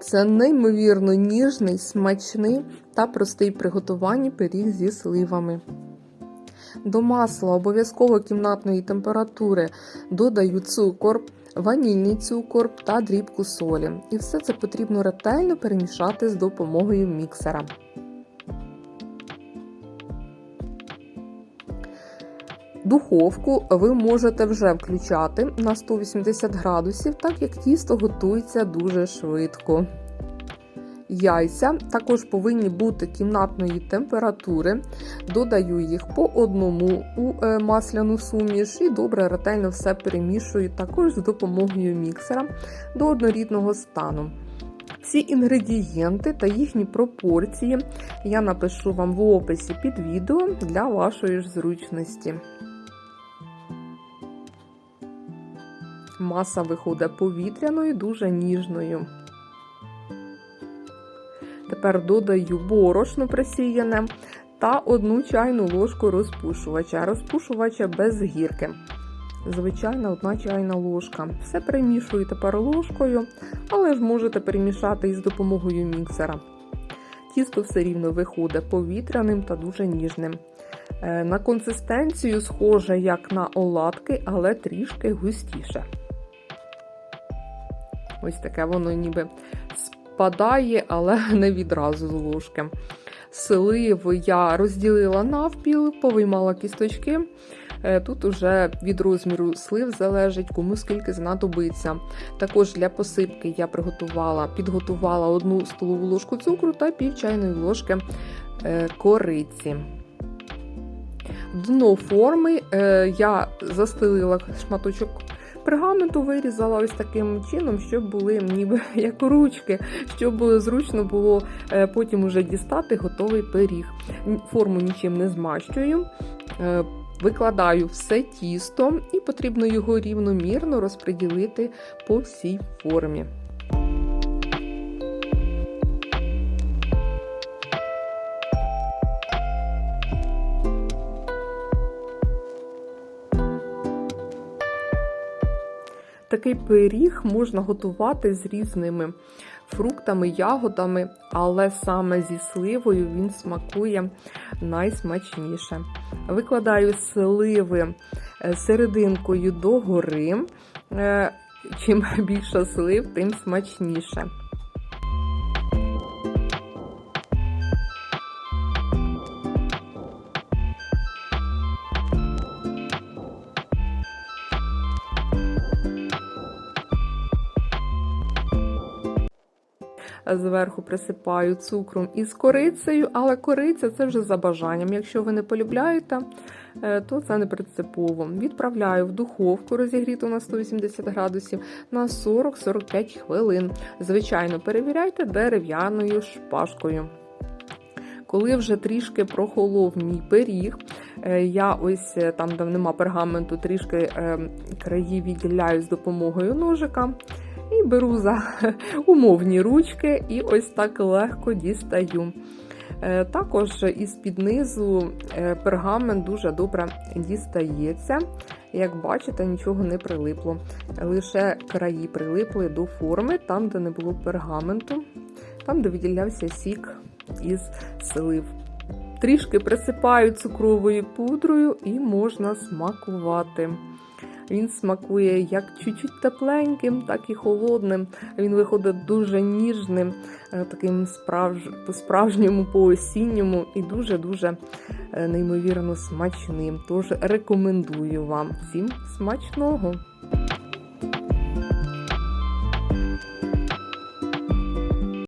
Це неймовірно ніжний, смачний та простий приготуванні пиріг зі сливами. До масла обов'язково кімнатної температури додаю цукор, ванільний цукор та дрібку солі. І все це потрібно ретельно перемішати з допомогою міксера. Духовку ви можете вже включати на 180 градусів, так як тісто готується дуже швидко. Яйця також повинні бути кімнатної температури. Додаю їх по одному у е, масляну суміш і добре ретельно все перемішую також з допомогою міксера до однорідного стану. Всі інгредієнти та їхні пропорції я напишу вам в описі під відео для вашої ж зручності. Маса виходить повітряною, дуже ніжною. Тепер додаю борошно просіяне та одну чайну ложку розпушувача. Розпушувача без гірки. Звичайна одна чайна ложка. Все перемішую тепер ложкою, але ж можете перемішати із допомогою міксера. Тісто все рівно виходить повітряним та дуже ніжним. Е, На консистенцію схоже як на оладки, але трішки густіше. Ось таке воно ніби спадає, але не відразу з ложки. Сливу я розділила навпіл, повиймала кісточки. Е, Тут уже від розміру слив залежить, кому скільки знадобиться. Також для посипки я приготувала, підготувала одну столову ложку цукру та пів чайної ложки е, кориці. Дно форми е, я застелила шматочок пергаменту, вирізала ось таким чином, щоб були ніби як ручки, щоб зручно було е, потім уже дістати готовий пиріг. Форму нічим не змащую. Е, Викладаю все тісто і потрібно його рівномірно розподілити по всій формі. Такий пиріг можна готувати з різними фруктами, ягодами, але саме зі сливою він смакує найсмачніше. Викладаю сливи е, серединкою догори. Е, Чим більше слив, тим смачніше. Зверху присипаю цукром із корицею, але кориця це вже за бажанням. Якщо ви не полюбляєте, е, то це не принципово. Відправляю в духовку розігріту на 180 градусів на 40-45 хвилин. Звичайно, перевіряйте дерев'яною шпажкою. Коли вже трішки прохолов мій пиріг, е, я ось е, там, де нема пергаменту, трішки е, краї відділяю з допомогою ножика. І беру за умовні ручки і ось так легко дістаю. Е, Також із-під низу е, пергамент дуже добре дістається. Як бачите, нічого не прилипло. Лише краї прилипли до форми, там, де не було пергаменту, там, де виділявся сік із слив. Трішки присипаю цукровою пудрою і можна смакувати. Він смакує як чуть-чуть тепленьким, так і холодним. Він виходить дуже ніжним, е, таким справж... по-справжньому, по-осінньому і дуже-дуже е, неймовірно смачним. Тож рекомендую вам всім смачного!